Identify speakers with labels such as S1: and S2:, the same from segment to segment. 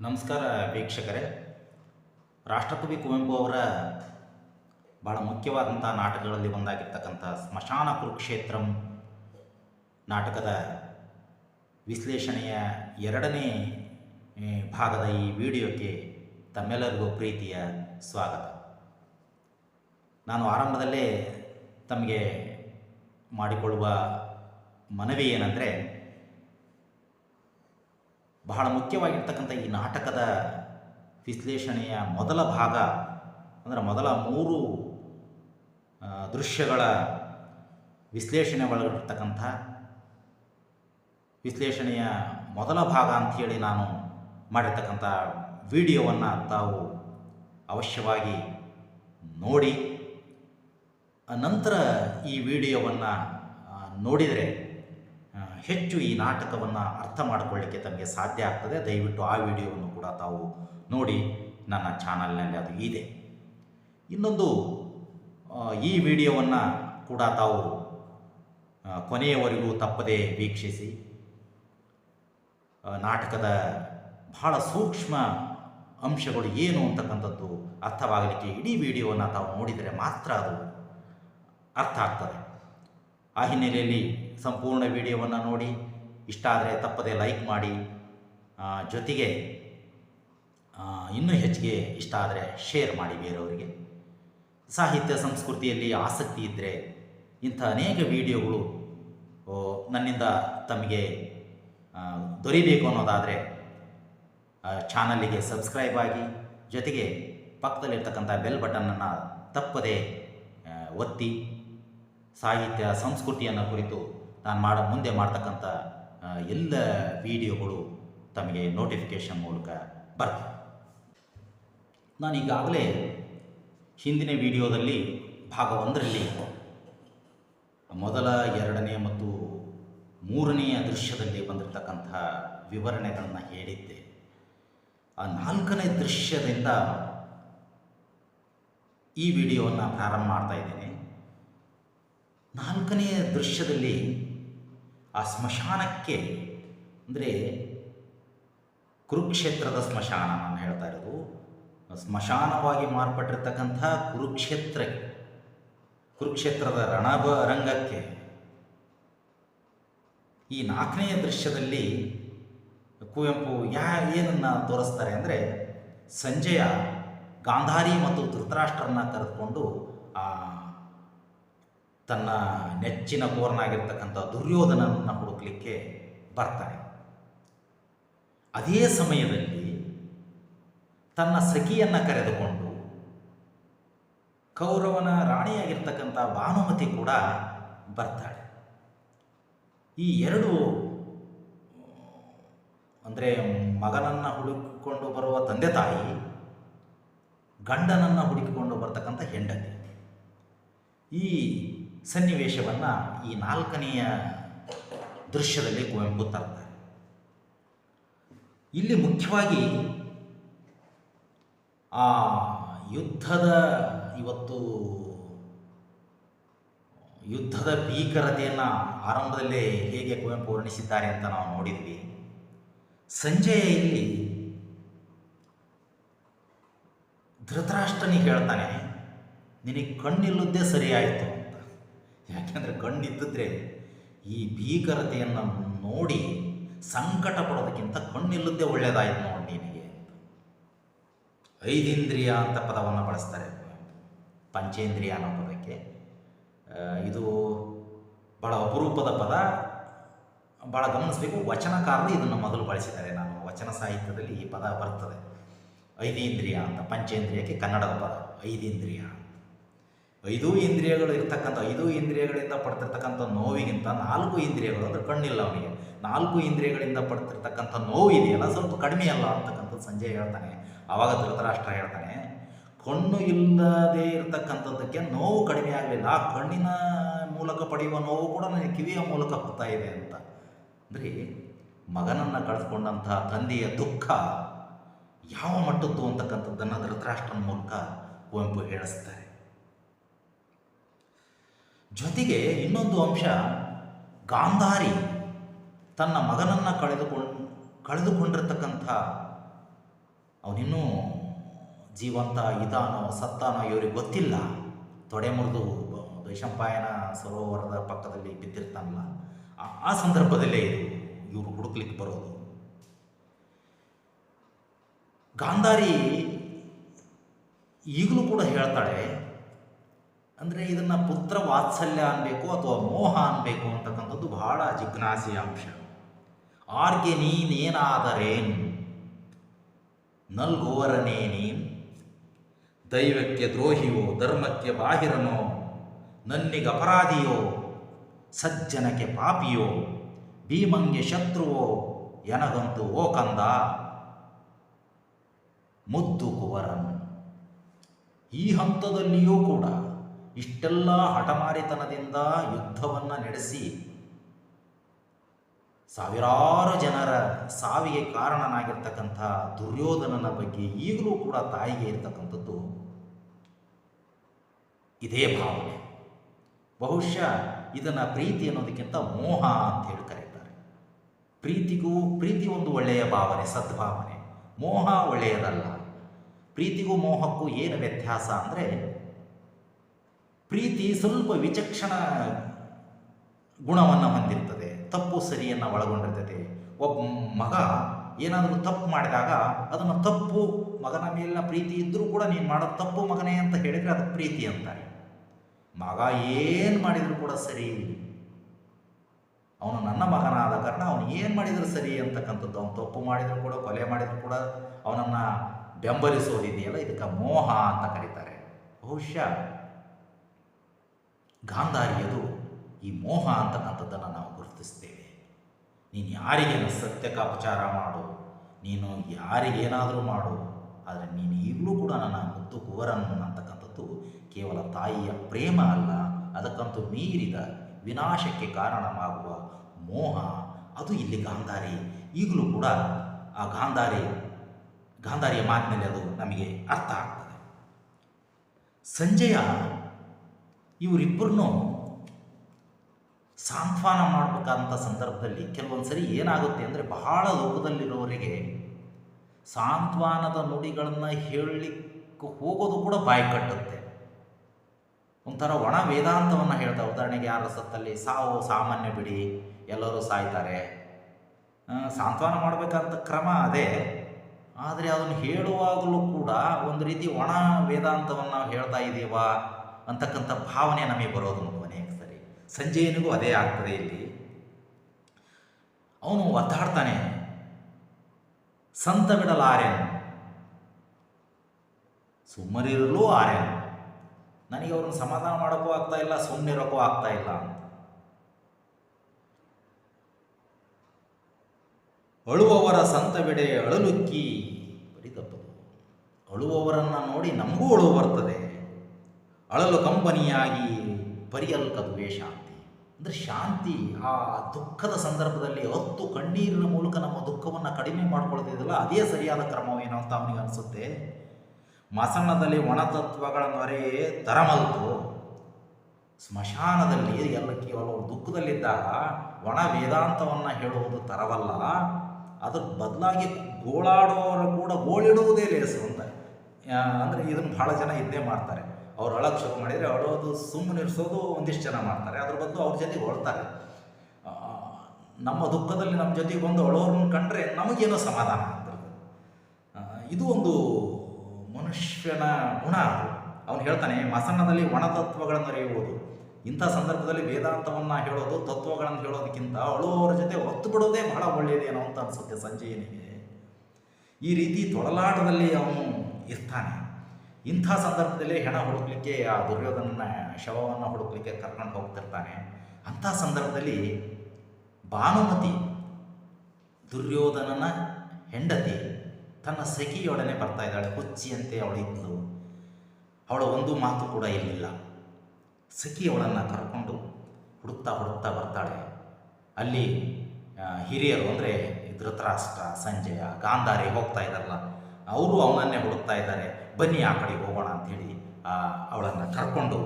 S1: ನಮಸ್ಕಾರ ವೀಕ್ಷಕರೇ. ರಾಷ್ಟ್ರಕವಿ ಕುವೆಂಪು ಅವರ ಭಾಳ ಮುಖ್ಯವಾದಂಥ ನಾಟಕಗಳಲ್ಲಿ ಒಂದಾಗಿರ್ತಕ್ಕಂಥ ಸ್ಮಶಾನ ಕುರುಕ್ಷೇತ್ರಂ ನಾಟಕದ ವಿಶ್ಲೇಷಣೆಯ ಎರಡನೇ ಭಾಗದ ಈ ವಿಡಿಯೋಕ್ಕೆ ತಮ್ಮೆಲ್ಲರಿಗೂ ಪ್ರೀತಿಯ ಸ್ವಾಗತ. ನಾನು ಆರಂಭದಲ್ಲೇ ತಮಗೆ ಮಾಡಿಕೊಳ್ಳುವ ಮನವಿ ಏನಂದರೆ ಬಹಳ ಮುಖ್ಯವಾಗಿರ್ತಕ್ಕಂಥ ಈ ನಾಟಕದ ವಿಶ್ಲೇಷಣೆಯ ಮೊದಲ ಭಾಗ, ಅಂದರೆ ಮೊದಲ ಮೂರು ದೃಶ್ಯಗಳ ವಿಶ್ಲೇಷಣೆ ಒಳಗಿರ್ತಕ್ಕಂಥ ವಿಶ್ಲೇಷಣೆಯ ಮೊದಲ ಭಾಗ ಅಂಥೇಳಿ ನಾನು ಮಾಡಿರ್ತಕ್ಕಂಥ ವಿಡಿಯೋವನ್ನು ತಾವು ಅವಶ್ಯವಾಗಿ ನೋಡಿ ನಂತರ ಈ ವಿಡಿಯೋವನ್ನು ನೋಡಿದರೆ ಹೆಚ್ಚು ಈ ನಾಟಕವನ್ನು ಅರ್ಥ ಮಾಡಿಕೊಳ್ಳಿಕ್ಕೆ ತಮಗೆ ಸಾಧ್ಯ ಆಗ್ತದೆ. ದಯವಿಟ್ಟು ಆ ವಿಡಿಯೋವನ್ನು ಕೂಡ ತಾವು ನೋಡಿ ನನ್ನ ಚಾನಲ್ನಲ್ಲಿ ಅದು ಇದೆ. ಇನ್ನೊಂದು ಈ ವಿಡಿಯೋವನ್ನು ಕೂಡ ತಾವು ಕೊನೆಯವರೆಗೂ ತಪ್ಪದೇ ವೀಕ್ಷಿಸಿ. ನಾಟಕದ ಬಹಳ ಸೂಕ್ಷ್ಮ ಅಂಶಗಳು ಏನು ಅಂತಕ್ಕಂಥದ್ದು ಅರ್ಥವಾಗಲಿಕ್ಕೆ ಇಡೀ ವಿಡಿಯೋವನ್ನು ತಾವು ನೋಡಿದರೆ ಮಾತ್ರ ಅದು ಅರ್ಥ ಆಗ್ತದೆ. ಆ ಹಿನ್ನೆಲೆಯಲ್ಲಿ ಸಂಪೂರ್ಣ ವಿಡಿಯೋವನ್ನು ನೋಡಿ. ಇಷ್ಟ ಆದರೆ ತಪ್ಪದೆ ಲೈಕ್ ಮಾಡಿ. ಜೊತೆಗೆ ಇನ್ನೂ ಹೆಚ್ಚಿಗೆ ಇಷ್ಟ ಆದರೆ ಶೇರ್ ಮಾಡಿ ಬೇರೆಯವರಿಗೆ. ಸಾಹಿತ್ಯ ಸಂಸ್ಕೃತಿಯಲ್ಲಿ ಆಸಕ್ತಿ ಇದ್ದರೆ ಇಂಥ ಅನೇಕ ವಿಡಿಯೋಗಳು ನನ್ನಿಂದ ತಮಗೆ ದೊರೀಬೇಕು ಅನ್ನೋದಾದರೆ ಚಾನಲಿಗೆ ಸಬ್ಸ್ಕ್ರೈಬ್ ಆಗಿ, ಜೊತೆಗೆ ಪಕ್ಕದಲ್ಲಿರ್ತಕ್ಕಂಥ ಬೆಲ್ ಬಟನನ್ನು ತಪ್ಪದೆ ಒತ್ತಿ ಸಾಹಿತ್ಯ ಸಂಸ್ಕೃತಿಯನ್ನು ಕುರಿತು ನಾನು ಮಾಡ, ಮುಂದೆ ಮಾಡ್ತಕ್ಕಂಥ ಎಲ್ಲ ವಿಡಿಯೋಗಳು ತಮಗೆ ನೋಟಿಫಿಕೇಷನ್ ಮೂಲಕ ಬರ್ತವೆ. ನಾನು ಈಗಾಗಲೇ ಹಿಂದಿನ ವಿಡಿಯೋದಲ್ಲಿ ಭಾಗ ಒಂದರಲ್ಲಿ ಮೊದಲ ಎರಡನೇ ಮತ್ತು ಮೂರನೆಯ ದೃಶ್ಯದಲ್ಲಿ ಬಂದಿರತಕ್ಕಂಥ ವಿವರಣೆಗಳನ್ನು ಹೇಳಿದ್ದೆ. ಆ ನಾಲ್ಕನೇ ದೃಶ್ಯದಿಂದ ಈ ವಿಡಿಯೋವನ್ನು ಪ್ರಾರಂಭ ಮಾಡ್ತಾ ಇದ್ದೇನೆ. ನಾಲ್ಕನೆಯ ದೃಶ್ಯದಲ್ಲಿ ಆ ಸ್ಮಶಾನಕ್ಕೆ, ಅಂದರೆ ಕುರುಕ್ಷೇತ್ರದ ಸ್ಮಶಾನ ನಾನು ಹೇಳ್ತಾ ಇರೋದು. ಸ್ಮಶಾನವಾಗಿ ಮಾರ್ಪಟ್ಟಿರ್ತಕ್ಕಂಥ ಕುರುಕ್ಷೇತ್ರ ಕುರುಕ್ಷೇತ್ರದ ರಣಬ ರಂಗಕ್ಕೆ ಈ ನಾಲ್ಕನೆಯ ದೃಶ್ಯದಲ್ಲಿ ಕುವೆಂಪು ಯಾ, ಏನನ್ನು ತೋರಿಸ್ತಾರೆ ಅಂದರೆ ಸಂಜೆಯ ಗಾಂಧಾರಿ ಮತ್ತು ಧೃತರಾಷ್ಟ್ರನ್ನು ಕರೆದುಕೊಂಡು ಆ ತನ್ನ ನೆಚ್ಚಿನ ಕೋರನಾಗಿರ್ತಕ್ಕಂಥ ದುರ್ಯೋಧನನನ್ನು ಹುಡುಕಲಿಕ್ಕೆ ಬರ್ತಾನೆ ಅದೇ ಸಮಯದಲ್ಲಿ ತನ್ನ ಸಖಿಯನ್ನು ಕರೆದುಕೊಂಡು ಕೌರವನ ರಾಣಿಯಾಗಿರ್ತಕ್ಕಂಥ ಭಾನುಮತಿ ಕೂಡ ಬರ್ತಾಳೆ. ಈ ಎರಡು, ಅಂದರೆ ಮಗನನ್ನು ಹುಡುಕಿಕೊಂಡು ಬರುವ ತಂದೆ ತಾಯಿ, ಗಂಡನನ್ನು ಹುಡುಕಿಕೊಂಡು ಬರ್ತಕ್ಕಂಥ ಹೆಂಡತಿ. ಈ ಸನ್ನಿವೇಶವನ್ನು ಈ ನಾಲ್ಕನೆಯ ದೃಶ್ಯದಲ್ಲಿ ಕುವೆಂಪು ತರ್ತಾರೆ ಇಲ್ಲಿ ಮುಖ್ಯವಾಗಿ ಆ ಯುದ್ಧದ ಇವತ್ತು ಯುದ್ಧದ ಭೀಕರತೆಯನ್ನು ಆರಂಭದಲ್ಲೇ ಹೇಗೆ ಕುವೆಂಪು ವರ್ಣಿಸಿದ್ದಾರೆ ಅಂತ ನಾವು ನೋಡಿದ್ವಿ. ಸಂಜೆಯ ಇಲ್ಲಿ ಧೃತರಾಷ್ಟ್ರನಿಗೆ ಹೇಳ್ತಾನೆ, ನಿನಗೆ ಕಣ್ಣಿಲ್ಲದ್ದೇ ಸರಿಯಾಯಿತು. ಯಾಕೆಂದರೆ ಕಣ್ಣಿದ್ದರೆ ಈ ಭೀಕರತೆಯನ್ನು ನೋಡಿ ಸಂಕಟ ಪಡೋದಕ್ಕಿಂತ ಕಣ್ಣಿಲ್ಲದ್ದೇ ಒಳ್ಳೆಯದಾಯಿತು ನೋಡಿ ನಿನಗೆ ಐದೇಂದ್ರಿಯ ಅಂತ ಪದವನ್ನು ಬಳಸ್ತಾರೆ. ಪಂಚೇಂದ್ರಿಯ ಅನ್ನೋ ಪದಕ್ಕೆ. ಇದು ಭಾಳ ಅಪರೂಪದ ಪದ. ಭಾಳ ಗಮನಿಸಬೇಕು. ವಚನಕಾರರು ಇದನ್ನು ಮೊದಲು ಬಳಸಿದ್ದಾರೆ. ನಾನು ವಚನ ಸಾಹಿತ್ಯದಲ್ಲಿ ಈ ಪದ ಬರ್ತದೆ. ಐದೇಂದ್ರಿಯ ಅಂತ. ಪಂಚೇಂದ್ರಿಯಕ್ಕೆ ಕನ್ನಡದ ಪದ. ಐದೇಂದ್ರಿಯ ಐದು ಇಂದ್ರಿಯಗಳು ಇರ್ತಕ್ಕಂಥ, ಐದು ಇಂದ್ರಿಯಗಳಿಂದ ಪಡ್ತಿರ್ತಕ್ಕಂಥ ನೋವಿಗಿಂತ ನಾಲ್ಕು ಇಂದ್ರಿಯಗಳು ಅಂದರೆ ಕಣ್ಣಿಲ್ಲ ಅವನಿಗೆ. ನಾಲ್ಕು ಇಂದ್ರಿಯಗಳಿಂದ ಪಡ್ತಿರ್ತಕ್ಕಂಥ ನೋವು ಇದೆಯಲ್ಲ, ಸ್ವಲ್ಪ ಕಡಿಮೆ ಅಲ್ಲ ಅಂತಕ್ಕಂಥದ್ದು ಸಂಜೆ ಹೇಳ್ತಾನೆ ಆವಾಗ ಧೃತರಾಷ್ಟ್ರ ಹೇಳ್ತಾನೆ. ಕಣ್ಣು ಇಲ್ಲದೇ ಇರತಕ್ಕಂಥದ್ದಕ್ಕೆ ನೋವು ಕಡಿಮೆ ಆಗಲಿಲ್ಲ, ಆ ಕಣ್ಣಿನ ಮೂಲಕ ಪಡೆಯುವ ನೋವು ಕೂಡ ನನಗೆ ಕಿವಿಯ ಮೂಲಕ ಬರ್ತಾ ಇದೆ ಅಂತ. ಅಂದರೆ ಮಗನನ್ನು ಕಳೆದುಕೊಂಡಂಥ ತಂದೆಯ ದುಃಖ ಯಾವ ಮಟ್ಟದ್ದು ಅಂತಕ್ಕಂಥದ್ದನ್ನು ಧೃತರಾಷ್ಟ್ರನ ಮೂಲಕ ಕುವೆಂಪು ಹೇಳಿಸ್ತಾರೆ. ಜೊತೆಗೆ ಇನ್ನೊಂದು ಅಂಶ, ಗಾಂಧಾರಿ ತನ್ನ ಮಗನನ್ನು ಕಳೆದುಕೊಂಡು, ಕಳೆದುಕೊಂಡಿರ್ತಕ್ಕಂಥ ಅವನಿನ್ನೂ ಜೀವಂತ ಇದಾನೋ ಸತ್ತಾನೋ ಇವರಿಗೆ ಗೊತ್ತಿಲ್ಲ. ತೊಡೆ ಮುರಿದು ವೈಶಂಪಾಯನ ಸರೋವರದ ಪಕ್ಕದಲ್ಲಿ ಬಿದ್ದಿರ್ತಾನಲ್ಲ ಆ- ಸಂದರ್ಭದಲ್ಲೇ ಇದು, ಇವರು ಹುಡುಕ್ಲಿಕ್ಕೆ ಬರೋದು. ಗಾಂಧಾರಿ ಈಗಲೂ ಕೂಡ ಹೇಳ್ತಾಳೆ ಅಂದರೆ ಇದನ್ನು ಪುತ್ರ ವಾತ್ಸಲ್ಯ ಅನ್ಬೇಕು ಅಥವಾ ಮೋಹ ಅನ್ಬೇಕು ಅಂತಕ್ಕಂಥದ್ದು ಬಹಳ ಜಿಜ್ಞಾಸೆಯ ಅಂಶ. ಆರ್ಗೆ ನೀನೇನಾದರೇನು? ನಲ್ಗೋವರನೇ ದೈವಕ್ಕೆ ದ್ರೋಹಿಯೋ, ಧರ್ಮಕ್ಕೆ ಬಾಹಿರನೋ? ನನ್ನಿಗೆ ಅಪರಾಧಿಯೋ? ಸಜ್ಜನಕ್ಕೆ ಪಾಪಿಯೋ? ಭೀಮಂಗೆ ಶತ್ರುವೋ? ಎನಗಂತೂ ಓ ಕಂದ ಮುದ್ದು ಕುವರನ್. ಈ ಹಂತದಲ್ಲಿಯೂ ಕೂಡ ಇಷ್ಟೆಲ್ಲ ಹಠಮಾರಿತನದಿಂದ ಯುದ್ಧವನ್ನು ನಡೆಸಿ ಸಾವಿರಾರು ಜನರ ಸಾವಿಗೆ ಕಾರಣನಾಗಿರ್ತಕ್ಕಂಥ ದುರ್ಯೋಧನನ ಬಗ್ಗೆ ಈಗಲೂ ಕೂಡ ತಾಯಿಗೆ ಇರ್ತಕ್ಕಂಥದ್ದು ಇದೇ ಭಾವನೆ. ಬಹುಶಃ ಇದನ್ನು ಪ್ರೀತಿ ಅನ್ನೋದಕ್ಕಿಂತ ಮೋಹ ಅಂತ ಹೇಳಿ ಕರೀತಾರೆ. ಪ್ರೀತಿಗೂ, ಪ್ರೀತಿ ಒಂದು ಒಳ್ಳೆಯ ಭಾವನೆ, ಸದ್ಭಾವನೆ. ಮೋಹ ಒಳ್ಳೆಯದಲ್ಲ. ಪ್ರೀತಿಗೂ ಮೋಹಕ್ಕೂ ಏನು ವ್ಯತ್ಯಾಸ ಅಂದರೆ ಪ್ರೀತಿ ಸ್ವಲ್ಪ ವಿಚಕ್ಷಣ ಗುಣವನ್ನು ಹೊಂದಿರ್ತದೆ. ತಪ್ಪು ಸರಿಯನ್ನು ಒಳಗೊಂಡಿರ್ತದೆ. ಒಬ್ಬ ಮಗ ಏನಾದರೂ ತಪ್ಪು ಮಾಡಿದಾಗ ಅದನ್ನು ತಪ್ಪು ಮಗನ ಮೇಲಿನ ಪ್ರೀತಿ ಇದ್ದರೂ ಕೂಡ ನೀನು ಮಾಡೋ ತಪ್ಪು ಮಗನೇ ಅಂತ ಹೇಳಿದರೆ ಅದು ಪ್ರೀತಿ ಅಂತಾರೆ. ಮಗ ಏನು ಮಾಡಿದರೂ ಕೂಡ ಸರಿ. ಅವನು ನನ್ನ ಮಗನಾದ ಕಾರಣ ಅವನು ಏನು ಮಾಡಿದರೂ ಸರಿ ಅಂತಕ್ಕಂಥದ್ದು. ಅವನು ತಪ್ಪು ಮಾಡಿದರೂ ಕೂಡ, ಕೊಲೆ ಮಾಡಿದರೂ ಕೂಡ ಅವನನ್ನು ಬೆಂಬಲಿಸೋದಿದೆಯಲ್ಲ? ಇದಕ್ಕೆ ಮೋಹ ಅಂತ ಕರೀತಾರೆ. ಬಹುಶಃ ಗಾಂಧಾರಿಯದು ಈ ಮೋಹ ಅಂತಕ್ಕಂಥದ್ದನ್ನು ನಾವು ಗುರುತಿಸ್ತೇವೆ. ನೀನು ಯಾರಿಗೇನು ಸತ್ಯಕಾಪಚಾರ ಮಾಡು, ನೀನು ಯಾರಿಗೇನಾದರೂ ಮಾಡು, ಆದರೆ ನೀನು ಈಗಲೂ ಕೂಡ ನನ್ನ ಮುತ್ತು ಕುವರನ್ನು ಅಂತಕ್ಕಂಥದ್ದು ಕೇವಲ ತಾಯಿಯ ಪ್ರೇಮ ಅಲ್ಲ, ಅದಕ್ಕಂತೂ ಮೀರಿದ ವಿನಾಶಕ್ಕೆ ಕಾರಣವಾಗುವ ಮೋಹ. ಅದು ಇಲ್ಲಿ ಗಾಂಧಾರಿ. ಈಗಲೂ ಕೂಡ ಆ ಗಾಂಧಾರಿ, ಗಾಂಧಾರಿಯ ಮಾತಿನಲ್ಲಿ ಅದು ನಮಗೆ ಅರ್ಥ ಆಗ್ತದೆ. ಸಂಜಯ ಇವರಿಬ್ಬರನ್ನು ಸಾಂತ್ವನ ಮಾಡಬೇಕಾದಂಥ ಸಂದರ್ಭದಲ್ಲಿ ಕೆಲವೊಂದು ಸರಿ ಏನಾಗುತ್ತೆ ಅಂದರೆ ಬಹಳ ಲೋಕದಲ್ಲಿರೋರಿಗೆ ಸಾಂತ್ವನದ ನುಡಿಗಳನ್ನು ಹೇಳಲಿಕ್ಕೆ ಹೋಗೋದು ಕೂಡ ಬಾಯಿ ಕಟ್ಟುತ್ತೆ ಒಂಥರ ಒಣ ವೇದಾಂತವನ್ನು ಹೇಳ್ತಾ, ಉದಾಹರಣೆಗೆ ಯಾರ ಸತ್ತಲ್ಲಿ, ಸಾವು ಸಾಮಾನ್ಯ ಬಿಡಿ, ಎಲ್ಲರೂ ಸಾಯ್ತಾರೆ. ಸಾಂತ್ವನ ಮಾಡಬೇಕಂತ ಕ್ರಮ ಅದೇ. ಆದರೆ ಅದನ್ನು ಹೇಳುವಾಗಲೂ ಕೂಡ ಒಂದು ರೀತಿ ಒಣ ವೇದಾಂತವನ್ನು ಹೇಳ್ತಾ ಇದ್ದೀವಾ ಅಂತಕ್ಕಂಥ ಭಾವನೆ ನಮಗೆ ಬರೋದು ಕೊನೆಗೆ ಸರಿ. ಸಂಜಯನಿಗೂ ಅದೇ ಆಗ್ತದೆ ಇಲ್ಲಿ. ಅವನು ಒದ್ದಾಡ್ತಾನೆ. ಸಂತ ಬಿಡಲಾರೆನು ಸುಮ್ಮನಿರಲು ಆರೆನು ನನಗೆ ಅವ್ರನ್ನ ಸಮಾಧಾನ ಮಾಡೋಕ್ಕೂ ಆಗ್ತಾ ಇಲ್ಲ ಸುಮ್ಮನೆ ಇರೋಕ್ಕೂ ಆಗ್ತಾ ಇಲ್ಲ ಅಂತ. ಅಳುವವರ ಸಂತ ಬಿಡೆ ಅಳಲುಕ್ಕಿ, ಬರೀ ತಪ್ಪದು ಅಳುವವರನ್ನು ನೋಡಿ ನಮಗೂ ಅಳು ಬರ್ತದೆ. ಅಳಲು ಕಂಪನಿಯಾಗಿ ಪರಿಯಲ್ಕದುವೆ ಶಾಂತಿ ಅಂದರೆ ಶಾಂತಿ, ಆ ದುಃಖದ ಸಂದರ್ಭದಲ್ಲಿ ಹತ್ತು ಕಣ್ಣೀರಿನ ಮೂಲಕ ನಮ್ಮ ದುಃಖವನ್ನು ಕಡಿಮೆ ಮಾಡ್ಕೊಳ್ತಿದ್ದಲ್ಲ, ಅದೇ ಸರಿಯಾದ ಕ್ರಮವೇನೋ ಅಂತ ಅವನಿಗೆ ಅನಿಸುತ್ತೆ? ಮಸಣದಲ್ಲಿ ಒಣತತ್ವಗಳ ನೊರೆ ತರಮಲ್ತು ಸ್ಮಶಾನದಲ್ಲಿ ಎಲ್ಲ ಕೇವಲ ದುಃಖದಲ್ಲಿದ್ದಾಗ ಒಣ ವೇದಾಂತವನ್ನು ಹೇಳುವುದು ತರವಲ್ಲ, ಅದ್ರ ಬದಲಾಗಿ ಗೋಳಾಡೋರು ಕೂಡ ಗೋಳಿಡುವುದೇ ಲೇಸು ಅಂತ. ಅಂದರೆ ಇದನ್ನು ಭಾಳ ಜನ ಇದ್ದೇ ಮಾಡ್ತಾರೆ. ಅವ್ರು ಅಳಕ್ಕೆ ಶುರು ಮಾಡಿದರೆ ಅಳೋದು ಸುಮ್ಮನೆ ಇರಿಸೋದು ಒಂದಿಷ್ಟು ಜನ ಮಾಡ್ತಾರೆ. ಅದ್ರ ಬದಲು ಅವ್ರ ಜೊತೆಗೆ ಹೊಳ್ತಾರೆ ನಮ್ಮ ದುಃಖದಲ್ಲಿ ನಮ್ಮ ಜೊತೆಗೆ ಬಂದು ಅಳೋರನ್ನ ಕಂಡ್ರೆ ನಮಗೇನೋ ಸಮಾಧಾನ ಆಗ್ತದೆ. ಇದು ಒಂದು ಮನುಷ್ಯನ ಗುಣ ಅವನು ಹೇಳ್ತಾನೆ ಮಸನ್ನದಲ್ಲಿ ಒಣತತ್ವಗಳನ್ನು ಅರಿಯುವುದು ಇಂಥ ಸಂದರ್ಭದಲ್ಲಿ ವೇದಾಂತವನ್ನು ಹೇಳೋದು, ತತ್ವಗಳನ್ನು ಹೇಳೋದಕ್ಕಿಂತ ಅಳುವವರ ಜೊತೆ ಒತ್ತು ಬಿಡೋದೇ ಬಹಳ ಒಳ್ಳೆಯದೇನೋ ಅಂತ ಅನಿಸುತ್ತೆ ಸಂಜಯನಿಗೆ. ಈ ರೀತಿ ತೊಳಲಾಟದಲ್ಲಿ ಅವನು ಇರ್ತಾನೆ. ಇಂಥ ಸಂದರ್ಭದಲ್ಲಿ ಹೆಣ ಹುಡುಕ್ಲಿಕ್ಕೆ, ಆ ದುರ್ಯೋಧನನ ಶವವನ್ನು ಹುಡುಕ್ಲಿಕ್ಕೆ ಕರ್ಕೊಂಡು ಹೋಗ್ತಿರ್ತಾನೆ. ಅಂಥ ಸಂದರ್ಭದಲ್ಲಿ ಭಾನುಮತಿ ದುರ್ಯೋಧನನ ಹೆಂಡತಿ ತನ್ನ ಸಖಿಯೊಡನೆ ಬರ್ತಾ ಇದ್ದಾಳೆ. ಹುಚ್ಚಿಯಂತೆ ಅವಳಿದ್ಲು ಅವಳ ಒಂದು ಮಾತು ಕೂಡ ಇರಲಿಲ್ಲ. ಸಖಿ ಅವಳನ್ನು ಕರ್ಕೊಂಡು ಹುಡುಕ್ತಾ ಹುಡುಕ್ತಾ ಬರ್ತಾಳೆ. ಅಲ್ಲಿ ಹಿರಿಯರು ಅಂದರೆ ಧೃತರಾಷ್ಟ್ರ, ಸಂಜಯ, ಗಾಂಧಾರಿ ಹೋಗ್ತಾ ಇದ್ದಾರಲ್ಲ, ಅವರು ಅವನನ್ನೇ ಹುಡುಕ್ತಾ ಇದ್ದಾರೆ. ಬನ್ನಿ ಆ ಕಡೆ ಹೋಗೋಣ ಅಂಥೇಳಿ ಅವಳನ್ನು ಕರ್ಕೊಂಡು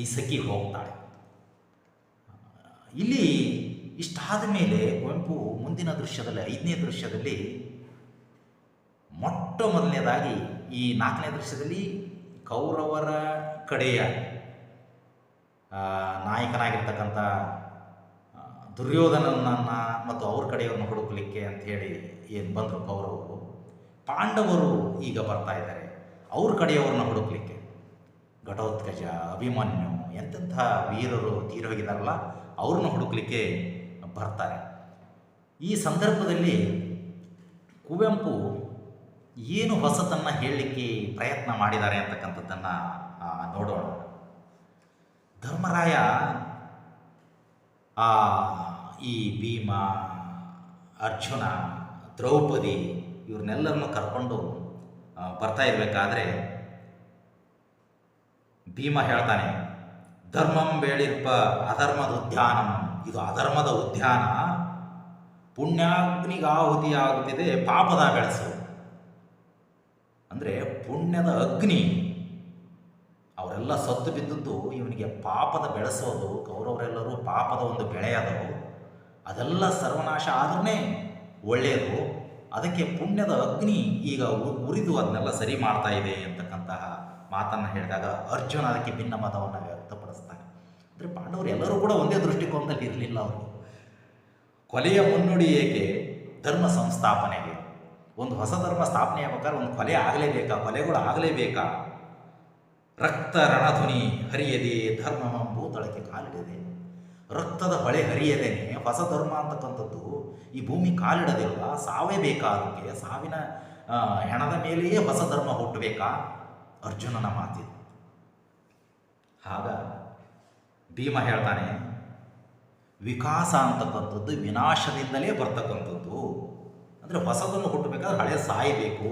S1: ಈ ಸಖಿ ಹೋಗ್ತಾಳೆ. ಇಲ್ಲಿ ಇಷ್ಟಾದ ಮೇಲೆ ಕುವೆಂಪು ಮುಂದಿನ ದೃಶ್ಯದಲ್ಲಿ, ಐದನೇ ದೃಶ್ಯದಲ್ಲಿ ಮೊಟ್ಟ ಮೊದಲನೇದಾಗಿ ಈ ನಾಲ್ಕನೇ ದೃಶ್ಯದಲ್ಲಿ ಕೌರವರ ಕಡೆಯ ನಾಯಕನಾಗಿರ್ತಕ್ಕಂಥ ದುರ್ಯೋಧನನನ್ನು ಮತ್ತು ಅವ್ರ ಕಡೆಯವ್ರನ್ನ ಹುಡುಕಲಿಕ್ಕೆ ಅಂತ ಹೇಳಿ ಏನು ಬಂದರು ಕೌರವರು. ಪಾಂಡವರು ಈಗ ಬರ್ತಾ ಇದ್ದಾರೆ. ಅವ್ರ ಕಡೆಯವ್ರನ್ನ ಹುಡುಕ್ಲಿಕ್ಕೆ. ಘಟೋತ್ಕಜ ಅಭಿಮನ್ಯು ಎಂತೆಂಥ ವೀರರು ತೀರಿ ಹೋಗಿದಾರಲ್ಲ ಅವ್ರನ್ನ ಹುಡುಕ್ಲಿಕ್ಕೆ ಬರ್ತಾರೆ. ಈ ಸಂದರ್ಭದಲ್ಲಿ ಕುವೆಂಪು ಏನು ಹೊಸತನ್ನು ಹೇಳಲಿಕ್ಕೆ ಪ್ರಯತ್ನ ಮಾಡಿದ್ದಾರೆ ಅಂತಕ್ಕಂಥದ್ದನ್ನು ನೋಡೋಣ. ಧರ್ಮರಾಯ ಈ ಭೀಮ, ಅರ್ಜುನ, ದ್ರೌಪದಿ ಇವ್ರನ್ನೆಲ್ಲರನ್ನು ಕರ್ಕೊಂಡು ಬರ್ತಾ ಇರಬೇಕಾದ್ರೆ ಭೀಮ ಹೇಳ್ತಾನೆ, ಧರ್ಮಂ ಬೇಳಿರ್ಪ ಅಧರ್ಮದ ಉದ್ಯಾನಂ. ಇದು ಅಧರ್ಮದ ಉದ್ಯಾನ. ಆಗುತ್ತಿದೆ ಪಾಪದ ಬೆಳೆಸು. ಅಂದರೆ ಪುಣ್ಯದ ಅಗ್ನಿ. ಅವರೆಲ್ಲ ಸತ್ತು ಬಿದ್ದದ್ದು ಇವನಿಗೆ ಪಾಪದ ಬೆಳೆಸೋದು, ಕೌರವರೆಲ್ಲರೂ ಪಾಪದ ಒಂದು ಬೆಳೆಯದವು ಅದೆಲ್ಲ ಸರ್ವನಾಶ ಆದ್ರೇ ಒಳ್ಳೆಯದು. ಅದಕ್ಕೆ ಪುಣ್ಯದ ಅಗ್ನಿ ಈಗ ಉರಿದು ಅದನ್ನೆಲ್ಲ ಸರಿ ಮಾಡ್ತಾ ಇದೆ ಅಂತಕ್ಕಂತಹ ಮಾತನ್ನು ಹೇಳಿದಾಗ ಅರ್ಜುನ ಅದಕ್ಕೆ ಭಿನ್ನ ಮತವನ್ನು ವ್ಯಕ್ತಪಡಿಸ್ತಾನೆ. ಅಂದರೆ ಪಾಂಡವರು ಎಲ್ಲರೂ ಕೂಡ ಒಂದೇ ದೃಷ್ಟಿಕೋನದಲ್ಲಿ ಇರಲಿಲ್ಲ ಅವರು. ಕೊಲೆಯ ಮುನ್ನುಡಿ ಏಕೆ? ಧರ್ಮ ಸಂಸ್ಥಾಪನೆಗೆ. ಒಂದು ಹೊಸ ಧರ್ಮ ಸ್ಥಾಪನೆ ಆಗ್ಬೇಕಾದ್ರೆ ಒಂದು ಕೊಲೆ ಆಗಲೇಬೇಕಾ? ಕೊಲೆಗಳು ಆಗಲೇಬೇಕಾ? ರಕ್ತ ರಣಧ್ವನಿ ಹರಿಯದೆ ಧರ್ಮ ಭೂತಳಕ್ಕೆ ಕಾಲಿಡದೆ. ರಕ್ತದ ಹೊಳೆ ಹರಿಯದೇನೆ ಹೊಸ ಧರ್ಮ ಅಂತಕ್ಕಂಥದ್ದು ಈ ಭೂಮಿ ಕಾಲಿಡದಿಲ್ಲ, ಸಾವೇ ಬೇಕಾ ಅದಕ್ಕೆ? ಸಾವಿನ ಹೆಣದ ಮೇಲೆಯೇ ಹೊಸ ಧರ್ಮ ಹುಟ್ಟಬೇಕಾ? ಅರ್ಜುನನ ಮಾತಿದೆ. ಆಗ ಭೀಮ ಹೇಳ್ತಾನೆ, ವಿಕಾಸ ಅಂತಕ್ಕಂಥದ್ದು ವಿನಾಶದಿಂದಲೇ ಬರ್ತಕ್ಕಂಥದ್ದು. ಅಂದರೆ ಹೊಸದನ್ನು ಹುಟ್ಟಬೇಕಾದ್ರೆ ಹಳೆ ಸಾಯಬೇಕು.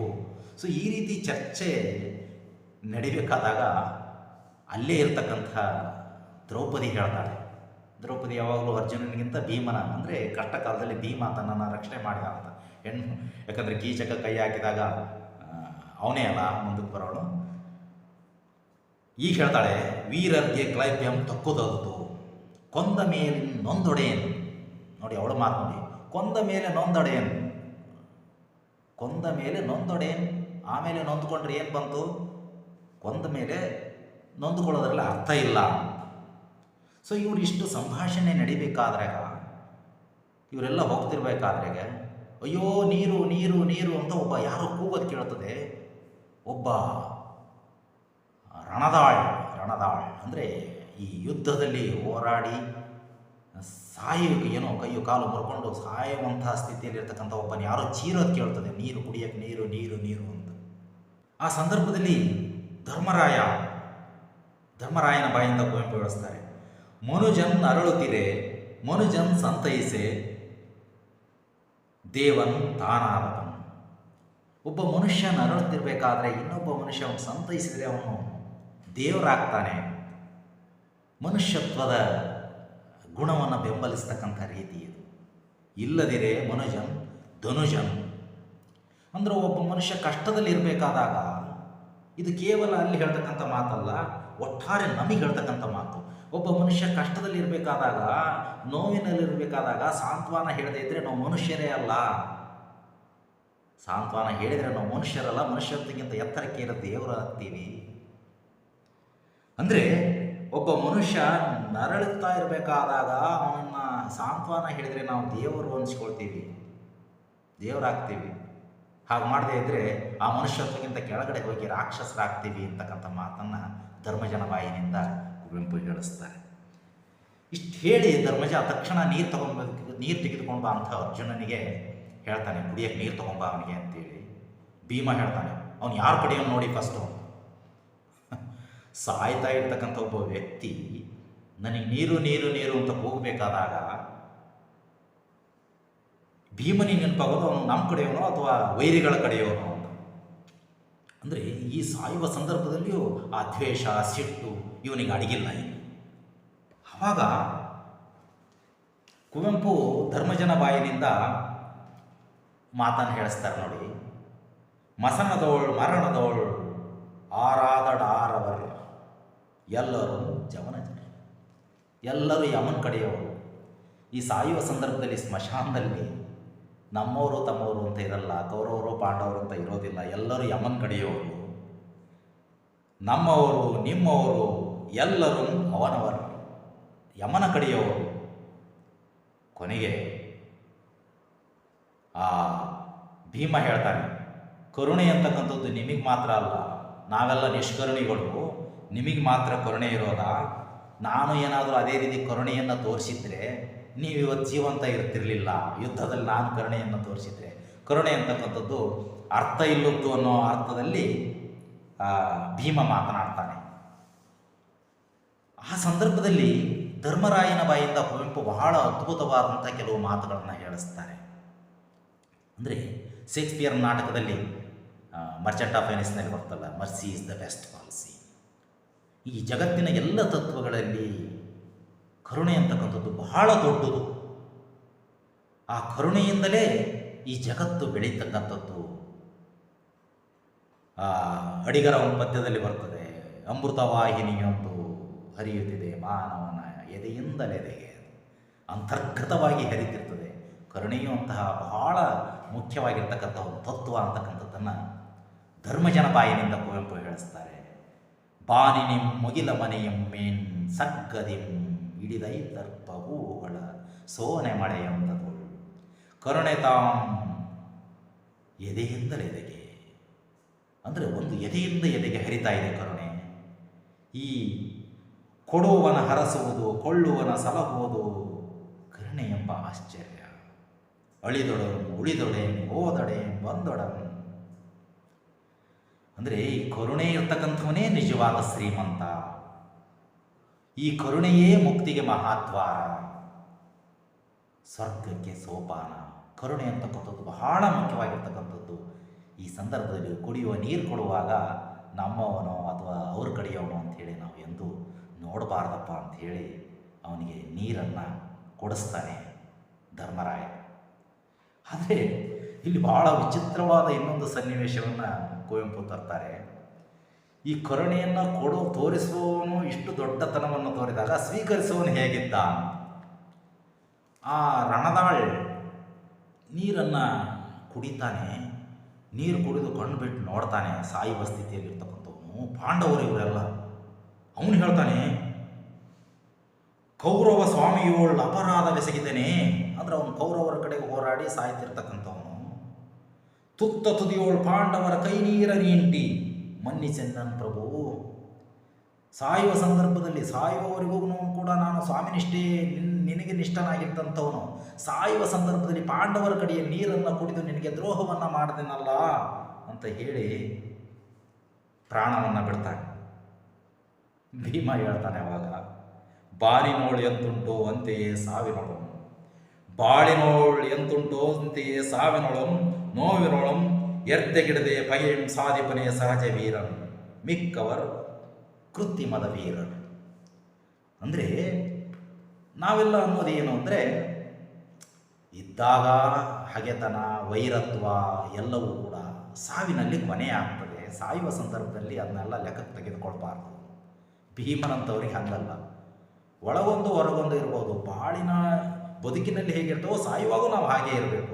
S1: ಸೊ ಈ ರೀತಿ ಚರ್ಚೆ ನಡಿಬೇಕಾದಾಗ ಅಲ್ಲೇ ಇರ್ತಕ್ಕಂಥ ದ್ರೌಪದಿ ಹೇಳ್ತಾಳೆ ದ್ರೌಪದಿ ಯಾವಾಗಲೂ ಅರ್ಜುನನಿಗಿಂತ ಭೀಮನ, ಅಂದರೆ ಕಷ್ಟ ಕಾಲದಲ್ಲಿ ಭೀಮ ತನ್ನನ್ನು ರಕ್ಷಣೆ ಮಾಡಿದ ಅಂತ. ಹೆಣ್ಣು ಯಾಕಂದರೆ ಕೀಚಕ ಕೈ ಹಾಕಿದಾಗ ಅವನೇ ಅಲ್ಲ, ಮುಂದಕ್ಕೆ ಬರೋಳು ಈಗ ಹೇಳ್ತಾಳೆ, ವೀರರ್ಗೆ ಕ್ಲೈಬ್ಯಂ ತಕ್ಕುದದ್ದು. ಕೊಂದ ಮೇಲೆ ನೊಂದೊಡೆಯನ್ನು ನೋಡಿ, ಅವಳು ಮಾತು ನೋಡಿ. ಕೊಂದ ಮೇಲೆ ನೊಂದೊಡೆಯನ್ನು ಕೊಂದ ಮೇಲೆ ನೊಂದೊಡೆಯನ್? ಆಮೇಲೆ ನೊಂದ್ಕೊಂಡ್ರೆ ಏನು ಬಂತು? ಕೊಂದ ಮೇಲೆ ನೊಂದ್ಕೊಳ್ಳೋದ್ರಲ್ಲಿ ಅರ್ಥ ಇಲ್ಲ. ಸೊ ಇವ್ರು ಇಷ್ಟು ಸಂಭಾಷಣೆ ನಡಿಬೇಕಾದ್ರಾಗ ಇವರೆಲ್ಲ ಹೋಗ್ತಿರ್ಬೇಕಾದ್ರಾಗ, ಅಯ್ಯೋ, ನೀರು ನೀರು ನೀರು ಅಂತ ಒಬ್ಬ ಯಾರೋ ಕೂಗೋದು ಕೇಳ್ತದೆ. ಒಬ್ಬ ರಣದಾಳ್ ರಣದಾಳ್ ಅಂದರೆ ಈ ಯುದ್ಧದಲ್ಲಿ ಹೋರಾಡಿ, ಸಾಯೋಕೆ ಏನೋ ಕೈಯು ಕಾಲು ಮುರ್ಕೊಂಡು ಸಾಯುವಂತಹ ಸ್ಥಿತಿಯಲ್ಲಿರ್ತಕ್ಕಂಥ ಒಬ್ಬನ ಯಾರೋ ಚೀರೋದು ಕೇಳ್ತದೆ, ನೀರು ಕುಡಿಯೋಕ್ಕೆ ನೀರು ನೀರು ನೀರು ಅಂತ. ಆ ಸಂದರ್ಭದಲ್ಲಿ ಧರ್ಮರಾಯ, ಧರ್ಮರಾಯನ ಬಾಯಿಂದ ಕುವೆಂಪು ಹೇಳಿಸ್ತಾರೆ. ಮನುಜನ್ ಅರಳುತ್ತಿರೆ ಮನುಜನ್ ಸಂತೈಸೆ, ದೇವನ್ ತಾನಾರತನ್ ಒಬ್ಬ ಮನುಷ್ಯನ ನರಳುತ್ತಿರಬೇಕಾದ್ರೆ ಇನ್ನೊಬ್ಬ ಮನುಷ್ಯ ಅವನು ಸಂತೈಸಿದರೆ ಅವನು ದೇವರಾಗ್ತಾನೆ. ಮನುಷ್ಯತ್ವದ ಗುಣವನ್ನು ಬೆಂಬಲಿಸ್ತಕ್ಕಂಥ ರೀತಿ ಇದು. ಇಲ್ಲದಿರೆ ಮನುಜನ್ ಧನುಜನ್. ಅಂದರೆ ಒಬ್ಬ ಮನುಷ್ಯ ಕಷ್ಟದಲ್ಲಿ ಇರಬೇಕಾದಾಗ ಇದು ಕೇವಲ ಅಲ್ಲಿ ಹೇಳ್ತಕ್ಕಂಥ ಮಾತಲ್ಲ ಒಟ್ಟಾರೆ ನಮಗೆ ಹೇಳ್ತಕ್ಕಂಥ ಮಾತು. ಒಬ್ಬ ಮನುಷ್ಯ ಕಷ್ಟದಲ್ಲಿ ಇರಬೇಕಾದಾಗ ನೋವಿನಲ್ಲಿರಬೇಕಾದಾಗ ಸಾಂತ್ವನ ಹೇಳದೇ ಇದ್ದರೆ ನಾವು ಮನುಷ್ಯರೇ ಅಲ್ಲ. ಸಾಂತ್ವನ ಹೇಳಿದರೆ ನಾವು ಮನುಷ್ಯರಲ್ಲ, ಮನುಷ್ಯತ್ವಕ್ಕಿಂತ ಎತ್ತರಕ್ಕೆ ಇರೋ ದೇವರು ಆಗ್ತೀವಿ ಅಂದರೆ ಒಬ್ಬ ಮನುಷ್ಯ ನರಳುತ್ತಾ ಇರಬೇಕಾದಾಗ ಅವನನ್ನ ಸಾಂತ್ವನ ಹೇಳಿದರೆ ನಾವು ದೇವರು ಅನಿಸ್ಕೊಳ್ತೀವಿ. ದೇವರಾಗ್ತೀವಿ. ಹಾಗೆ ಮಾಡದೇ ಇದ್ದರೆ ಆ ಮನುಷ್ಯತ್ವಕ್ಕಿಂತ ಕೆಳಗಡೆ ಹೋಗಿ ರಾಕ್ಷಸರಾಗ್ತೀವಿ ಅಂತಕ್ಕಂಥ ಮಾತನ್ನು ಧರ್ಮಜನ ಬಾಯಿನಿಂದ ಕುವೆಂಪು ಹೇಳಿಸ್ತಾರೆ ಇಷ್ಟು ಹೇಳಿ ಧರ್ಮಜ ತಕ್ಷಣ ನೀರು ತಗೊಂಬ, ನೀರು ತೆಗೆದುಕೊಂಡು ಅಂತ ಅರ್ಜುನನಿಗೆ ಹೇಳ್ತಾನೆ, ಕುಡಿಯೋಕ್ಕೆ ನೀರು ತಗೊಂಬ ಅವನಿಗೆ ಅಂತೇಳಿ. ಭೀಮ ಹೇಳ್ತಾನೆ, ಅವ್ನು ಯಾರು ಕಡೆಯನ್ನು ನೋಡಿ ಫಸ್ಟು ಸಾಯ್ತಾ ಇರ್ತಕ್ಕಂಥ ಒಬ್ಬ ವ್ಯಕ್ತಿ, ನನಗೆ ನೀರು ನೀರು ನೀರು ಅಂತ ಹೋಗಬೇಕಾದಾಗ ಭೀಮನಿ ನೆನಪಾಗೋದು ಅವನು ನಮ್ಮ ಕಡೆಯವನೋ ಅಥವಾ ವೈರಿಗಳ ಅಂತ ಅಂದರೆ ಈ ಸಾಯುವ ಸಂದರ್ಭದಲ್ಲಿಯೂ ಆ ದ್ವೇಷ, ಸಿಟ್ಟು ಇವನಿಗೆ ಅಡಗಿಲ್ಲ ಆವಾಗ ಕುವೆಂಪು ಧರ್ಮಜನ ಬಾಯಿನಿಂದ ಮಾತನ್ನು ಹೇಳಿಸ್ತಾರೆ ನೋಡಿ. ಮಸನದೋಳ್ ಮರಣದೋಳ್ ಆರಾದಡಾರವರು ಎಲ್ಲರೂ ಜವನ ಜನ. ಎಲ್ಲರೂ ಯಮನ್ ಕಡೆಯವರು. ಈ ಸಾಯುವ ಸಂದರ್ಭದಲ್ಲಿ ಸ್ಮಶಾನದಲ್ಲಿ ನಮ್ಮವರು ತಮ್ಮವರು ಅಂತ ಇರಲ್ಲ ಕೌರವರು ಪಾಂಡವರು ಅಂತ ಇರೋದಿಲ್ಲ. ಎಲ್ಲರೂ ಯಮನ್ ಕಡೆಯವರು. ನಮ್ಮವರು, ನಿಮ್ಮವರು ಎಲ್ಲರೂ ಅವನವರು. ಯಮನ ಕಡೆಯವರು. ಕೊನೆಗೆ ಆ ಭೀಮ ಹೇಳ್ತಾನೆ, ಕರುಣೆ ಅಂತಕ್ಕಂಥದ್ದು ನಿಮಗೆ ಮಾತ್ರ ಅಲ್ಲ, ನಾವೆಲ್ಲ ನಿಷ್ಕರುಣಿಗಳು. ನಿಮಗೆ ಮಾತ್ರ ಕರುಣೆ ಇರೋದಾ? ನಾನು ಏನಾದರೂ ಅದೇ ರೀತಿ ಕರುಣೆಯನ್ನು ತೋರಿಸಿದ್ರೆ ನೀವು ಇವತ್ತು ಜೀವಂತ ಇರ್ತಿರ್ಲಿಲ್ಲ. ಯುದ್ಧದಲ್ಲಿ ನಾನು ಕರುಣೆಯನ್ನು ತೋರಿಸಿದ್ರೆ ಕರುಣೆ ಅಂತಕ್ಕಂಥದ್ದು ಅರ್ಥ ಇಲ್ಲದ್ದು ಅನ್ನೋ ಅರ್ಥದಲ್ಲಿ ಭೀಮ ಮಾತನಾಡ್ತಾನೆ. ಆ ಸಂದರ್ಭದಲ್ಲಿ ಧರ್ಮರಾಯನ ಬಾಯಿಂದ ಕುವೆಂಪು ಬಹಳ ಅದ್ಭುತವಾದಂಥ ಕೆಲವು ಮಾತುಗಳನ್ನು ಹೇಳಿಸ್ತಾರೆ. ಅಂದರೆ ಶೇಕ್ಸ್ಪಿಯರ್ ನಾಟಕದಲ್ಲಿ ಮರ್ಚೆಂಟ್ ಆಫ್ ವೆನಿಸ್ನಲ್ಲಿ ಬರ್ತಲ್ಲ mercy is the best policy ಈ ಜಗತ್ತಿನ ಎಲ್ಲ ತತ್ವಗಳಲ್ಲಿ ಕರುಣೆ ಅಂತಕ್ಕಂಥದ್ದು ಬಹಳ ದೊಡ್ಡದು. ಆ ಕರುಣೆಯಿಂದಲೇ ಈ ಜಗತ್ತು ಬೆಳೀತಕ್ಕಂಥದ್ದು. ಆ ಅಡಿಗರ ಒಂದು ಪದ್ಯದಲ್ಲಿ ಬರ್ತದೆ ಅಮೃತವಾಹಿನಿಯೊಂದು ಹರಿಯುತ್ತಿದೆ ಮಾನವನ ಎದೆಯಿಂದಲೆದೆಗೆ ಅಂತರ್ಗತವಾಗಿ ಹರಿತಿರ್ತದೆ. ಕರುಣೆಯು ಅಂತಹ ಬಹಳ ಮುಖ್ಯವಾಗಿರ್ತಕ್ಕಂಥ ಒಂದು ತತ್ವ ಅಂತಕ್ಕಂಥದ್ದನ್ನು ಧರ್ಮಜನ ಬಾಯಿನಿಂದ ಕುವೆಂಪು ಹೇಳಿಸ್ತಾರೆ. ಬಾನಿನಿಂ ಮುಗಿಲ ಮನೆಯಂ ಮೇನ್ ಹಿಡಿದೈ ದರ್ಪ ಹೂಗಳ ಸೋನೆ ಮಳೆಯಂದದು ಕರುಣೆ ತಾಂ ಎದೆಯಿಂದಲೆದೆಗೆ ಅಂದರೆ ಒಂದು ಎದೆಯಿಂದ ಎದೆಗೆ ಹರಿತಾ ಇದೆ ಕರುಣೆ. ಈ ಕೊಡುವನ ಹರಸುವುದು, ಕೊಳ್ಳುವನ ಸಲಹುವುದು ಕರುಣೆ ಎಂಬ ಆಶ್ಚರ್ಯ. ಅಳಿದೊಡನು ಉಳಿದೊಡೆ ಓದೊಡೆ ಬಂದೊಡ. ಅಂದರೆ ಈ ಕರುಣೆ ಇರ್ತಕ್ಕಂಥವನೇ ನಿಜವಾದ ಶ್ರೀಮಂತ. ಈ ಕರುಣೆಯೇ ಮುಕ್ತಿಗೆ ಮಹಾದ್ವಾರ. ಸ್ವರ್ಗಕ್ಕೆ ಸೋಪಾನ. ಕರುಣೆ ಅಂತಕ್ಕಂಥದ್ದು ಬಹಳ ಮುಖ್ಯವಾಗಿರ್ತಕ್ಕಂಥದ್ದು. ಈ ಸಂದರ್ಭದಲ್ಲಿ ಕುಡಿಯುವ ನೀರು ಕೊಡುವಾಗ ನಮ್ಮವನೋ ಅಥವಾ ಅವ್ರ ಕಡೆಯವನೋ ಅಂಥೇಳಿ ನಾವು ಎಂದು ನೋಡಬಾರ್ದಪ್ಪ ಅಂಥೇಳಿ ಅವನಿಗೆ ನೀರನ್ನು ಕೊಡಿಸ್ತಾನೆ ಧರ್ಮರಾಯ. ಆದರೆ ಇಲ್ಲಿ ಬಹಳ ವಿಚಿತ್ರವಾದ ಇನ್ನೊಂದು ಸನ್ನಿವೇಶವನ್ನು ಕುವೆಂಪು ತರ್ತಾರೆ. ಈ ಕರುಣೆಯನ್ನು ಕೊಡು, ತೋರಿಸುವವನು ಇಷ್ಟು ದೊಡ್ಡತನವನ್ನು ತೋರಿದಾಗ ಸ್ವೀಕರಿಸುವವನು ಹೇಗಿದ್ದ? ಆ ರಣದಾಳ್ ನೀರನ್ನು ಕುಡಿತಾನೆ, ನೀರು ಕುಡಿದು ಕಣ್ಣು ಬಿಟ್ಟು ನೋಡ್ತಾನೆ, ಸಾಯುವ ಸ್ಥಿತಿಯಲ್ಲಿರ್ತಕ್ಕಂಥವನು, ಪಾಂಡವರು ಇವರೆಲ್ಲ. ಅವನು ಹೇಳ್ತಾನೆ, ಕೌರವ ಸ್ವಾಮಿಯೋಳ್ ಅಪರಾಧವೆಸಗಿದ್ದೇನೆ ಅಂದ್ರೆ ಅವನು ಕೌರವರ ಕಡೆಗೆ ಹೋರಾಡಿ ಸಾಯ್ತಿರ್ತಕ್ಕಂಥವನು. ತುತ್ತ ತುದಿಯೋಳು ಪಾಂಡವರ ಕೈ ನೀರ ನೀಂಟಿ ಮನ್ನಿಸೆನ್ನನ್ ಪ್ರಭು. ಸಾಯುವ ಸಂದರ್ಭದಲ್ಲಿ ಸಾಯುವವರೆಗೂ ಕೂಡ ನಾನು ಸ್ವಾಮಿನಿಷ್ಠೆ, ನಿನ್, ನಿನಗೆ ನಿಷ್ಠನಾಗಿರ್ತಂಥವನು. ಸಾಯುವ ಸಂದರ್ಭದಲ್ಲಿ ಪಾಂಡವರ ಕಡೆಯ ನೀರನ್ನು ಕುಡಿದು ನಿನಗೆ ದ್ರೋಹವನ್ನು ಮಾಡಿದೆನಲ್ಲ ಅಂತ ಹೇಳಿ ಪ್ರಾಣವನ್ನು ಬಿಡ್ತಾನೆ. ಭೀಮ ಹೇಳ್ತಾನೆ ಅವಾಗ ಬಾರಿನೋಳು ಎಂತುಂಟು ಅಂತೆಯೇ ಸಾವಿನೋಳು. ಬಾಳಿನೋಳ್ ಎಂತುಂಟು ಅಂತೆಯೇ ಸಾವಿನೋಳಂ. ನೋವಿನೊಳಂ. ಎರ್ದೆಗಿಡದೆ ಪಯಂ ಸಾಧಿಪನೆಯ ಸಹಜ ವೀರನ್, ಮಿಕ್ಕವರು ಕೃತ್ರಿಮದ ವೀರನ್. ಅಂದರೆ ನಾವೆಲ್ಲ ಅನ್ನೋದು ಏನು ಅಂದರೆ, ಇದ್ದಾಗ ಹಗೆತನ, ವೈರತ್ವ ಎಲ್ಲವೂ ಕೂಡ ಸಾವಿನಲ್ಲಿ ಕೊನೆ ಆಗ್ತದೆ. ಸಾಯುವ ಸಂದರ್ಭದಲ್ಲಿ ಅದನ್ನೆಲ್ಲ ಲೆಕ್ಕಕ್ಕೆ ತೆಗೆದುಕೊಳ್ಬಾರ್ದು. ಭೀಮನಂತವ್ರಿಗೆ ಹಂಗಲ್ಲ. ಒಳಗೊಂದು ಹೊರಗೊಂದು ಇರ್ಬೋದು. ಬಾಳಿನ ಬದುಕಿನಲ್ಲಿ ಹೇಗಿರ್ತವೋ ಸಾಯುವಾಗೂ ನಾವು ಹಾಗೆ ಇರಬೇಕು.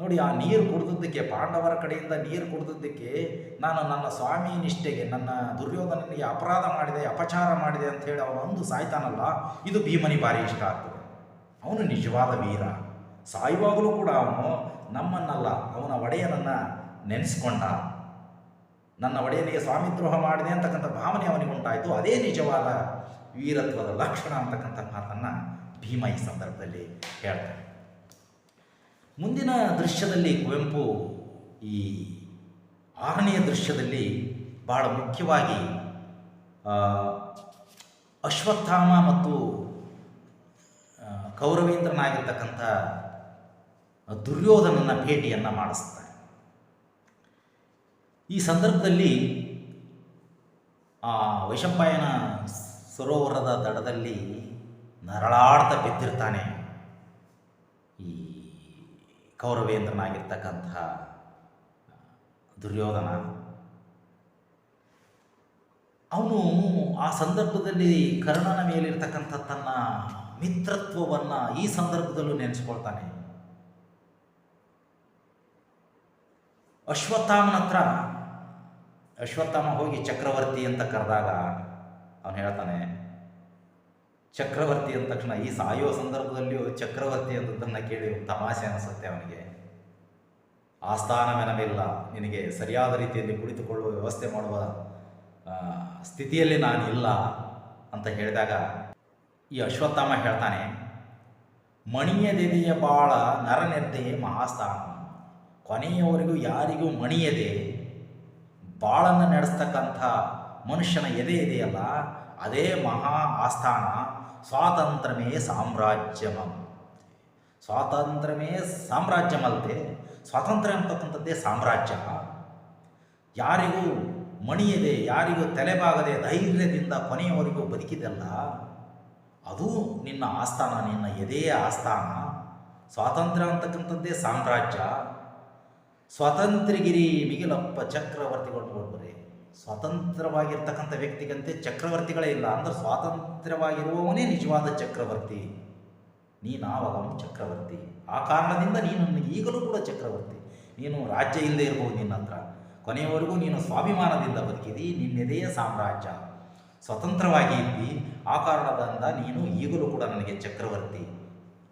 S1: ನೋಡಿ, ಆ ನೀರು ಕುಡಿದದ್ದಕ್ಕೆ, ಪಾಂಡವರ ಕಡೆಯಿಂದ ನೀರು ಕುಡಿದದ್ದಕ್ಕೆ ನಾನು ನನ್ನ ಸ್ವಾಮಿ ನಿಷ್ಠೆಗೆ, ನನ್ನ ದುರ್ಯೋಧನನಿಗೆ ಅಪರಾಧ ಮಾಡಿದೆ, ಅಪಚಾರ ಮಾಡಿದೆ ಅಂತ ಹೇಳಿ ಅವನು ಒಂದು ಸಾಯ್ತಾನಲ್ಲ, ಇದು ಭೀಮನಿ ಭಾರಿ ಇಷ್ಟ ಆಗ್ತದೆ. ಅವನು ನಿಜವಾದ ವೀರ. ಸಾಯುವಾಗಲೂ ಕೂಡ ಅವನು ನಮ್ಮನ್ನಲ್ಲ, ಅವನ ಒಡೆಯನನ್ನು ನೆನೆಸ್ಕೊಂಡ. ನನ್ನ ಒಡೆಯನಿಗೆ ಸ್ವಾಮಿದ್ರೋಹ ಮಾಡಿದೆ ಅಂತಕ್ಕಂಥ ಭಾವನೆ ಅವನಿಗೆ ಉಂಟಾಯಿತು. ಅದೇ ನಿಜವಾದ ವೀರತ್ವದ ಲಕ್ಷಣ ಅಂತಕ್ಕಂಥ ಮಾತನ್ನು ಭೀಮ ಈ ಸಂದರ್ಭದಲ್ಲಿ ಹೇಳ್ತಾನೆ. ಮುಂದಿನ ದೃಶ್ಯದಲ್ಲಿ ಕುವೆಂಪು ಈ ಆರನೆಯ ದೃಶ್ಯದಲ್ಲಿ ಬಹಳ ಮುಖ್ಯವಾಗಿ ಅಶ್ವತ್ಥಾಮ ಮತ್ತು ಕೌರವೇಂದ್ರನಾಗಿರ್ತಕ್ಕಂಥ ದುರ್ಯೋಧನನ ಭೇಟಿಯನ್ನು ಮಾಡಿಸ್ತಾರೆ. ಈ ಸಂದರ್ಭದಲ್ಲಿ, ಆ, ವೈಶಂಪಾಯನ ಸರೋವರದ ದಡದಲ್ಲಿ ನರಳಾಡ್ತಾ ಬಿದ್ದಿರ್ತಾನೆ ಈ ಕೌರವೇಂದ್ರನಾಗಿರ್ತಕ್ಕಂಥ ದುರ್ಯೋಧನ. ಅವನು ಆ ಸಂದರ್ಭದಲ್ಲಿ ಕರ್ಣನ ಮೇಲಿರ್ತಕ್ಕಂಥ ತನ್ನ ಮಿತ್ರತ್ವವನ್ನು ಈ ಸಂದರ್ಭದಲ್ಲೂ ನೆನೆಸ್ಕೊಳ್ತಾನೆ. ಅಶ್ವತ್ಥಾಮನ ಹತ್ರ, ಅಶ್ವತ್ಥಾಮ ಹೋಗಿ ಚಕ್ರವರ್ತಿ ಅಂತ ಕರೆದಾಗ ಅವನು ಹೇಳ್ತಾನೆ ಚಕ್ರವರ್ತಿ ಅಂದ ತಕ್ಷಣ, ಈ ಸಾಯೋ ಸಂದರ್ಭದಲ್ಲಿಯೂ ಚಕ್ರವರ್ತಿ ಅಂತದ್ದನ್ನು ಕೇಳಿ ತಮಾಷೆ ಅನಿಸುತ್ತೆ ಅವನಿಗೆ. ಆಸ್ಥಾನವೆನವಿಲ್ಲ, ನಿನಗೆ ಸರಿಯಾದ ರೀತಿಯಲ್ಲಿ ಕುಳಿತುಕೊಳ್ಳುವ ವ್ಯವಸ್ಥೆ ಮಾಡುವ ಸ್ಥಿತಿಯಲ್ಲಿ ನಾನು ಇಲ್ಲ ಅಂತ ಹೇಳಿದಾಗ, ಈ ಅಶ್ವತ್ಥಾಮ ಹೇಳ್ತಾನೆ ಮಣಿಯದೆದೆಯ ಬಾಳ ನರನೆದ್ದೆಯೇ ಮಹಾಸ್ಥಾನ. ಕೊನೆಯವರೆಗೂ ಯಾರಿಗೂ ಮಣಿಯದೆ, ಬಾಳನ್ನು ನಡೆಸ್ತಕ್ಕಂಥ ಮನುಷ್ಯನ ಎದೆ ಇದೆಯಲ್ಲ, ಅದೇ ಮಹಾ ಆಸ್ಥಾನ. ಸ್ವಾತಂತ್ರ್ಯವೇ ಸಾಮ್ರಾಜ್ಯಮ. ಸ್ವಾತಂತ್ರ್ಯಮೇ ಸಾಮ್ರಾಜ್ಯಮಲ್ಲದೆ ಸ್ವಾತಂತ್ರ್ಯ ಅಂತಕ್ಕಂಥದ್ದೇ ಸಾಮ್ರಾಜ್ಯ. ಯಾರಿಗೂ ಮಣಿಯದೆ, ಯಾರಿಗೂ ತಲೆಬಾಗದೆ, ಧೈರ್ಯದಿಂದ ಕೊನೆಯವರೆಗೂ ಬದುಕಿದೆಲ್ಲ, ಅದು ನಿನ್ನ ಆಸ್ಥಾನ, ನಿನ್ನ ಎದೆಯ ಆಸ್ಥಾನ. ಸ್ವಾತಂತ್ರ್ಯ ಅಂತಕ್ಕಂಥದ್ದೇ ಸಾಮ್ರಾಜ್ಯ. ಸ್ವಾತಂತ್ರ್ಯಗಿರಿ ಮಿಗಿಲಪ್ಪ ಚಕ್ರವರ್ತಿಗಳು ನೋಡ್ಬರಿ ಸ್ವತಂತ್ರವಾಗಿರ್ತಕ್ಕಂಥ ವ್ಯಕ್ತಿಗಂತೆ ಚಕ್ರವರ್ತಿಗಳೇ ಇಲ್ಲ. ಅಂದ್ರೆ ಸ್ವಾತಂತ್ರ್ಯವಾಗಿರುವವನೇ ನಿಜವಾದ ಚಕ್ರವರ್ತಿ. ನೀನಾವಗಂ ಚಕ್ರವರ್ತಿ. ಆ ಕಾರಣದಿಂದ ನೀನು ಈಗಲೂ ಕೂಡ ಚಕ್ರವರ್ತಿ. ನೀನು ರಾಜ್ಯ ಇಲ್ಲದೆ ಇರಬಹುದು ನಿನ್ನ ಹತ್ರ. ಕೊನೆಯವರೆಗೂ ನೀನು ಸ್ವಾಭಿಮಾನದಿಂದ ಬದುಕಿದಿ ನಿನ್ನೆದೆಯ ಸಾಮ್ರಾಜ್ಯ. ಸ್ವತಂತ್ರವಾಗಿ ಇದ್ದಿ, ಆ ಕಾರಣದಿಂದ ನೀನು ಈಗಲೂ ಕೂಡ ನನಗೆ ಚಕ್ರವರ್ತಿ.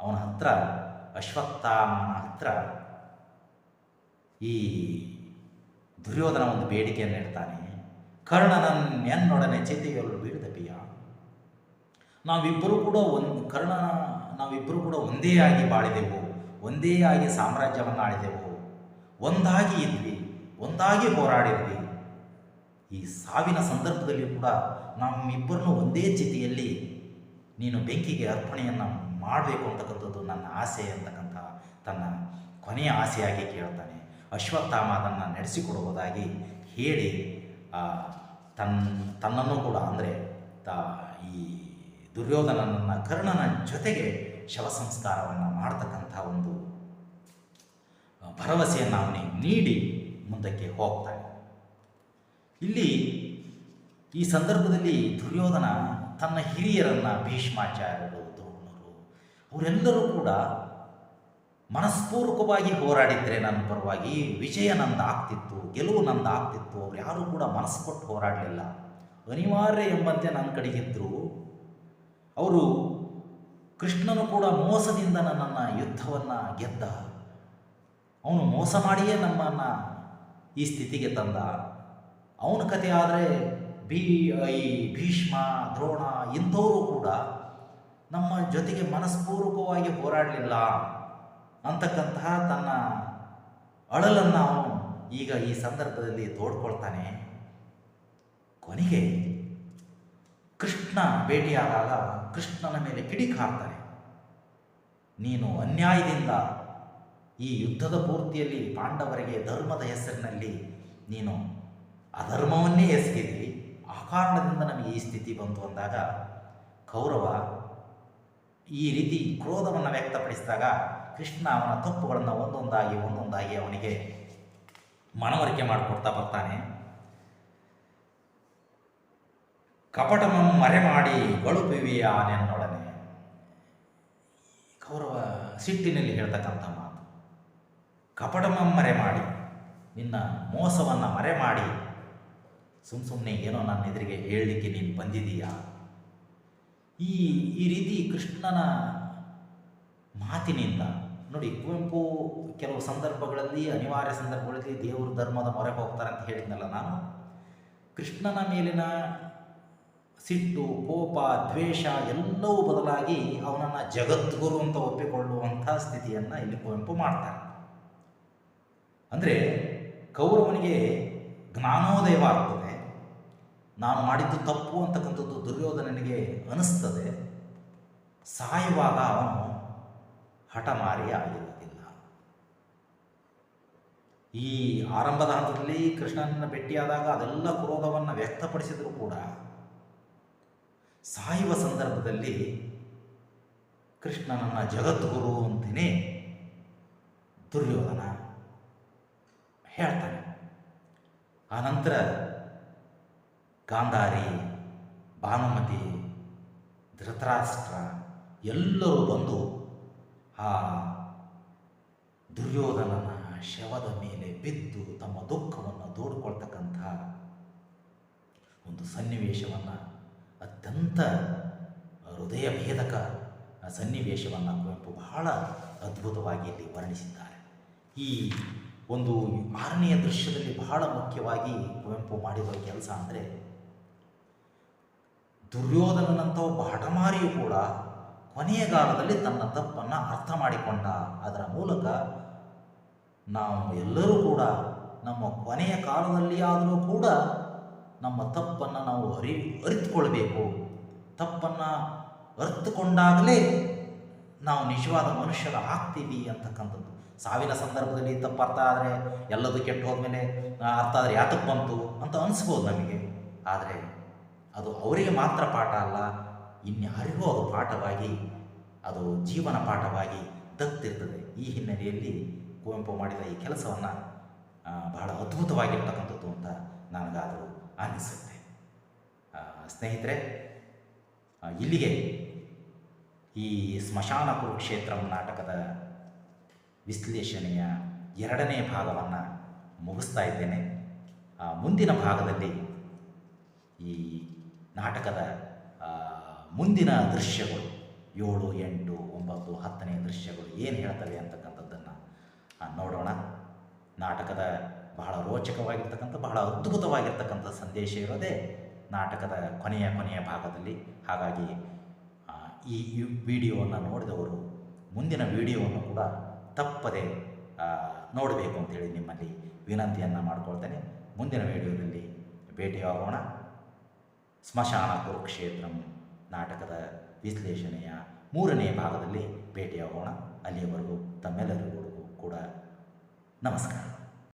S1: ಅವನ ಹತ್ರ, ಅಶ್ವತ್ಥಾಮನ ಹತ್ರ ಈ ದುರ್ಯೋಧನ ಒಂದು ಬೇಡಿಕೆಯನ್ನು ಇಡ್ತಾನೆ. ಕರ್ಣನನ್ನೆನ್ನೊಡನೆ ಚಿತೆಯೊಲ್ಲು ಬೀಳ್ದಪಿಯ ನಾವಿಬ್ಬರೂ ಕೂಡ ಒಂದು ಕರ್ಣನ, ನಾವಿಬ್ಬರೂ ಕೂಡ ಒಂದೇ ಆಗಿ ಬಾಳಿದೆವು, ಒಂದೇ ಆಗಿ ಸಾಮ್ರಾಜ್ಯವನ್ನು ಆಳಿದೆವು ಒಂದಾಗಿ ಇದ್ವಿ, ಒಂದಾಗಿ ಹೋರಾಡಿದ್ವಿ. ಈ ಸಾವಿನ ಸಂದರ್ಭದಲ್ಲಿ ಕೂಡ ನಮ್ಮಿಬ್ಬರನ್ನು ಒಂದೇ ಚಿತೆಯಲ್ಲಿ ನೀನು ಬೆಂಕಿಗೆ ಅರ್ಪಣೆಯನ್ನು ಮಾಡಬೇಕು ಅಂತಕ್ಕಂಥದ್ದು ನನ್ನ ಆಸೆ ಅಂತಕ್ಕಂಥ ತನ್ನ ಕೊನೆಯ ಆಸೆಯಾಗಿ ಕೇಳ್ತಾನೆ. ಅಶ್ವತ್ಥಾಮ ಅದನ್ನು ನಡೆಸಿಕೊಡುವುದಾಗಿ ಹೇಳಿ ತನ್ನ ತನ್ನನ್ನು ಕೂಡ ಅಂದರೆ ತ, ಈ ದುರ್ಯೋಧನನನ್ನು ಕರ್ಣನ ಜೊತೆಗೆ ಶವ ಸಂಸ್ಕಾರವನ್ನು ಮಾಡ್ತಕ್ಕಂಥ ಒಂದು ಭರವಸೆಯನ್ನು ಅವನಿಗೆ ನೀಡಿ ಮುಂದಕ್ಕೆ ಹೋಗ್ತಾನೆ. ಇಲ್ಲಿ ಈ ಸಂದರ್ಭದಲ್ಲಿ ದುರ್ಯೋಧನ ತನ್ನ ಹಿರಿಯರನ್ನು ಭೀಷ್ಮಾಚಾರ್ಯರು, ದ್ರೋಣರು ಅವರೆಲ್ಲರೂ ಕೂಡ ಮನಸ್ಪೂರ್ವಕವಾಗಿ ಹೋರಾಡಿದ್ರೆ ನನ್ನ ಪರವಾಗಿ ವಿಜಯ ನಂದು ಆಗ್ತಿತ್ತು ಗೆಲುವು ನಂದು ಆಗ್ತಿತ್ತು, ಅವ್ರು ಯಾರೂ ಕೂಡ ಮನಸ್ಸು ಕೊಟ್ಟು ಹೋರಾಡಲಿಲ್ಲ. ಅನಿವಾರ್ಯ ಎಂಬಂತೆ ನನ್ನ ಕಡೆಗಿದ್ದರು ಅವರು ಕೃಷ್ಣನು ಕೂಡ ಮೋಸದಿಂದ ನನ್ನನ್ನು ಯುದ್ಧವನ್ನು ಗೆದ್ದ. ಅವನು ಮೋಸ ಮಾಡಿಯೇ ನಮ್ಮನ್ನು ಈ ಸ್ಥಿತಿಗೆ ತಂದ. ಅವನ ಕಥೆ ಆದರೆ ಭೀ ಈ ಭೀಷ್ಮ, ದ್ರೋಣ ಇಂಥವರು ಕೂಡ ನಮ್ಮ ಜೊತೆಗೆ ಮನಸ್ಪೂರ್ವಕವಾಗಿ ಹೋರಾಡಲಿಲ್ಲ ಅಂತಕ್ಕಂತಹ ತನ್ನ ಅಳಲನ್ನು ಅವನು ಈಗ ಈ ಸಂದರ್ಭದಲ್ಲಿ ತೋಡ್ಕೊಳ್ತಾನೆ. ಕೊನೆಗೆ ಕೃಷ್ಣ ಭೇಟಿಯಾದಾಗ ಕೃಷ್ಣನ ಮೇಲೆ ಕಿಡಿಕ್ ಹಾಕ್ತಾನೆ ನೀನು ಅನ್ಯಾಯದಿಂದ ಈ ಯುದ್ಧದ ಪೂರ್ತಿಯಲ್ಲಿ ಪಾಂಡವರಿಗೆ ಧರ್ಮದ ಹೆಸರಿನಲ್ಲಿ ನೀನು ಅಧರ್ಮವನ್ನೇ ಎಸಗಿದ್ವಿ ಆ ಕಾರಣದಿಂದ ನಮಗೆ ಈ ಸ್ಥಿತಿ ಬಂತು ಅಂದಾಗ ಕೌರವ ಈ ರೀತಿ ಕ್ರೋಧವನ್ನು ವ್ಯಕ್ತಪಡಿಸಿದಾಗ ಕೃಷ್ಣ ಅವನ ತಪ್ಪುಗಳನ್ನು ಒಂದೊಂದಾಗಿ ಒಂದೊಂದಾಗಿ ಅವನಿಗೆ ಮನವರಿಕೆ ಮಾಡಿಕೊಡ್ತಾ ಬರ್ತಾನೆ. ಕಪಟಮಂ ಮರೆ ಮಾಡಿ ಗಳುಪಿವಿಯ ನೆನ್ನೊಡನೆ. ಕೌರವ ಸಿಟ್ಟಿನಲ್ಲಿ ಹೇಳ್ತಕ್ಕಂಥ ಮಾತು. ಕಪಟಮಂ ಮರೆ ಮಾಡಿ, ನಿನ್ನ ಮೋಸವನ್ನು ಮರೆ ಮಾಡಿ. ಸುಮ್ಮ ಸುಮ್ಮನೆ ಏನೋ ನನ್ನ ಎದುರಿಗೆ ಹೇಳಲಿಕ್ಕೆ ನೀನು ಬಂದಿದೀಯಾ ಈ ಈ ರೀತಿ ಕೃಷ್ಣನ ಮಾತಿನಿಂದ ನೋಡಿ, ಕುವೆಂಪು ಕೆಲವು ಸಂದರ್ಭಗಳಲ್ಲಿ, ಅನಿವಾರ್ಯ ಸಂದರ್ಭಗಳಲ್ಲಿ ದೇವರು ಧರ್ಮದ ಮೊರೆ ಹೋಗ್ತಾರೆ ಅಂತ ಹೇಳಿದ್ನಲ್ಲ ನಾನು. ಕೃಷ್ಣನ ಮೇಲಿನ ಸಿಟ್ಟು, ಕೋಪ, ದ್ವೇಷ ಎಲ್ಲವೂ ಬದಲಾಗಿ ಅವನನ್ನು ಜಗದ್ಗುರು ಅಂತ ಒಪ್ಪಿಕೊಳ್ಳುವಂಥ ಸ್ಥಿತಿಯನ್ನು ಇಲ್ಲಿ ಕುವೆಂಪು ಮಾಡ್ತಾರೆ. ಅಂದರೆ ಕೌರವನಿಗೆ ಜ್ಞಾನೋದಯವಾಗ್ತದೆ. ನಾನು ಮಾಡಿದ್ದು ತಪ್ಪು ಅಂತಕ್ಕಂಥದ್ದು ದುರ್ಯೋಧನನಿಗೆ ಅನಿಸ್ತದೆ. ಸಾಯುವಾಗ ಅವನು ಹಠಮಾರಿ ಆಗಿರುವುದಿಲ್ಲ ಈ ಆರಂಭದ ಹಂತದಲ್ಲಿ ಕೃಷ್ಣನನ್ನು ಭೇಟಿಯಾದಾಗ ಅದೆಲ್ಲ ಕ್ರೋಧವನ್ನು ವ್ಯಕ್ತಪಡಿಸಿದರೂ ಕೂಡ. ಸಾಯುವ ಸಂದರ್ಭದಲ್ಲಿ ಕೃಷ್ಣನನ್ನ ಜಗದ್ಗುರು ಅಂತಲೇ ದುರ್ಯೋಧನ ಹೇಳ್ತಾನೆ. ಆನಂತರ ಗಾಂಧಾರಿ, ಭಾನುಮತಿ, ಧೃತರಾಷ್ಟ್ರ ಎಲ್ಲರೂ ಬಂದು ಆ ದುರ್ಯೋಧನನ ಶವದ ಮೇಲೆ ಬಿದ್ದು ತಮ್ಮ ದುಃಖವನ್ನು ದೂಡ್ಕೊಳ್ತಕ್ಕಂಥ ಒಂದು ಸನ್ನಿವೇಶವನ್ನು, ಅತ್ಯಂತ ಹೃದಯ ಭೇದಕ ಸನ್ನಿವೇಶವನ್ನು ಕುವೆಂಪು ಬಹಳ ಅದ್ಭುತವಾಗಿ ಇಲ್ಲಿ ವರ್ಣಿಸಿದ್ದಾರೆ. ಈ ಒಂದು ಆರನೆಯ ದೃಶ್ಯದಲ್ಲಿ ಬಹಳ ಮುಖ್ಯವಾಗಿ ಕುವೆಂಪು ಮಾಡಿರೋ ಕೆಲಸ ಅಂದರೆ ದುರ್ಯೋಧನನಂಥ ಒಬ್ಬ ಹಠಮಾರಿಯು ಕೂಡ ಕೊನೆಯ ಕಾಲದಲ್ಲಿ ತನ್ನ ತಪ್ಪನ್ನು ಅರ್ಥ ಮಾಡಿಕೊಂಡ. ಅದರ ಮೂಲಕ ನಾವು ಎಲ್ಲರೂ ಕೂಡ ನಮ್ಮ ಕೊನೆಯ ಕಾಲದಲ್ಲಿ ಆದರೂ ಕೂಡ ನಮ್ಮ ತಪ್ಪನ್ನು ನಾವು ಅರಿ, ಅರಿತುಕೊಳ್ಬೇಕು. ತಪ್ಪನ್ನು ಅರಿತುಕೊಂಡಾಗಲೇ ನಾವು ನಿಜವಾದ ಮನುಷ್ಯರ ಆಗ್ತೀವಿ ಅಂತಕ್ಕಂಥದ್ದು. ಸಾವಿನ ಸಂದರ್ಭದಲ್ಲಿ ತಪ್ಪು ಅರ್ಥ ಆದರೆ ಎಲ್ಲದೂ ಕೆಟ್ಟು ಹೋದ್ಮೇಲೆ ಅರ್ಥ ಆದರೆ ಯಾತಕ್ಕೆ ಬಂತು ಅಂತ ಅನಿಸ್ಬೋದು ನಮಗೆ. ಆದರೆ ಅದು ಅವರಿಗೆ ಮಾತ್ರ ಪಾಠ ಅಲ್ಲ ಇನ್ಯಾರಿಗೂ ಅದು ಪಾಠವಾಗಿ, ಅದು ಜೀವನ ಪಾಠವಾಗಿ ದತ್ತಿರ್ತದೆ ಈ ಹಿನ್ನೆಲೆಯಲ್ಲಿ ಕುವೆಂಪು ಮಾಡಿದ ಈ ಕೆಲಸವನ್ನು ಬಹಳ ಅದ್ಭುತವಾಗಿರ್ತಕ್ಕಂಥದ್ದು ಅಂತ ನನಗಾದರೂ ಅನ್ನಿಸುತ್ತೆ. ಸ್ನೇಹಿತರೆ ಇಲ್ಲಿಗೆ ಈ ಸ್ಮಶಾನ ಕುರುಕ್ಷೇತ್ರ ನಾಟಕದ ವಿಶ್ಲೇಷಣೆಯ ಎರಡನೇ ಭಾಗವನ್ನು ಮುಗಿಸ್ತಾ ಇದ್ದೇನೆ. ಮುಂದಿನ ಭಾಗದಲ್ಲಿ ಈ ನಾಟಕದ ಮುಂದಿನ ದೃಶ್ಯಗಳು ಏಳು, ಎಂಟು, ಒಂಬತ್ತು, ಹತ್ತನೇ ದೃಶ್ಯಗಳು ಏನು ಹೇಳ್ತವೆ ಅಂತಕ್ಕಂಥದ್ದನ್ನು ನೋಡೋಣ. ನಾಟಕದ ಬಹಳ ರೋಚಕವಾಗಿರ್ತಕ್ಕಂಥ, ಬಹಳ ಅದ್ಭುತವಾಗಿರ್ತಕ್ಕಂಥ ಸಂದೇಶ ಇರೋದೇ ನಾಟಕದ ಕೊನೆಯ ಕೊನೆಯ ಭಾಗದಲ್ಲಿ. ಹಾಗಾಗಿ ಈ ವಿಡಿಯೋವನ್ನು ನೋಡಿದವರು ಮುಂದಿನ ವಿಡಿಯೋವನ್ನು ಕೂಡ ತಪ್ಪದೆ ನೋಡಬೇಕು ಅಂತೇಳಿ ನಿಮ್ಮಲ್ಲಿ ವಿನಂತಿಯನ್ನು ಮಾಡ್ಕೊಳ್ತೇನೆ. ಮುಂದಿನ ವಿಡಿಯೋದಲ್ಲಿ ಭೇಟಿಯಾಗೋಣ. ಸ್ಮಶಾನ ಕುರುಕ್ಷೇತ್ರ ನಾಟಕದ ವಿಶ್ಲೇಷಣೆಯ ಮೂರನೇ ಭಾಗದಲ್ಲಿ ಭೇಟಿಯಾಗೋಣ. ಅಲ್ಲಿಯವರೆಗೂ ತಮ್ಮೆಲ್ಲರಿಗೂ ಕೂಡ ನಮಸ್ಕಾರ.